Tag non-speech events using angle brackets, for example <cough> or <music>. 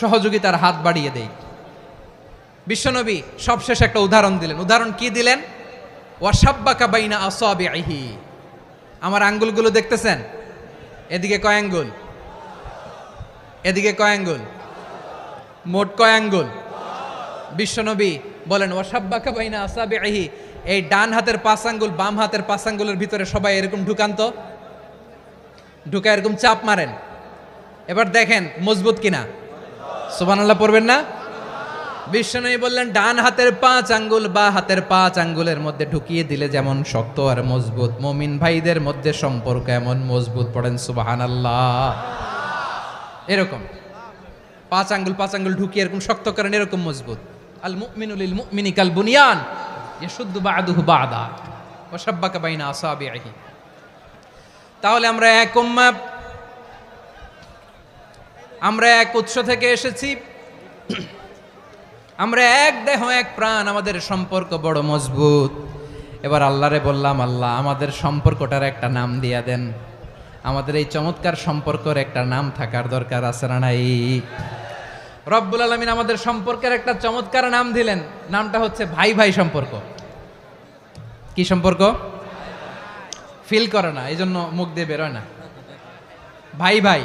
সহযোগিতার হাত বাড়িয়ে দেই। বিশ্বনবী সবশেষ একটা উদাহরণ দিলেন। উদাহরণ কি দিলেন? ওয়াসাব্বাকা বাইনা আসাবিহি আমার আঙ্গুলগুলো দেখতেছেন? এদিকে কয় আঙ্গুল? এদিকে কয় আঙ্গুল? মোট কয় আঙ্গুল? বিশ্বনবী বলেন ওয়াসাব্বাকা বাইনা আসাবিহি এই ডান হাতের পাঁচ আঙ্গুল, বাম হাতের পাঁচ আঙ্গুলের ভিতরে সবাই এরকম ঢুকান্ত? ঢুকা এরকম চাপ মারেন। এবার দেখেন, মজবুত কিনা? সুবহানাল্লাহ পড়বেন না? বিশ্বনবী বললেন, ডান হাতের পাঁচ আঙ্গুল বা হাতের পাঁচ আঙ্গুলের মধ্যে ঢুকিয়ে দিলে যেমন শক্ত আর মজবুত। মমিন ভাইদের মধ্যে সম্পর্ক এমন মজবুত, পড়েন সুবাহান আল্লাহ এরকম। পাঁচ আঙ্গুল পাঁচ আঙ্গুল ঢুকিয়ে এরকম শক্ত করেন, এরকম মজবুত। আল মুমিনুল মুমিনি কাল বুনিয়ান, ইয়াশুদ্দু বাদুহু বাদা ওয়া শাব্বাকা বাইনা আসাবিহি তাহলে আমরা এক উম্মাহ আমরা এক উৎস থেকে এসেছি। <clears throat> আমরা এক দেহ, এক প্রাণ, আমাদের সম্পর্ক বড় মজবুত। এবার আল্লাহরে বললাম, আল্লাহ, আমাদের সম্পর্কটার একটা নাম দিয়া দেন। আমাদের এই চমৎকার সম্পর্কের একটা নাম থাকার দরকার আছে না নাই? রব্বুল আলমিন আমাদের সম্পর্কের একটা চমৎকার নাম দিলেন। নামটা হচ্ছে ভাই ভাই সম্পর্ক। কি সম্পর্ক? ফিল করে না এই জন্য মুখ দিয়ে বেরোয় না। ভাই ভাই।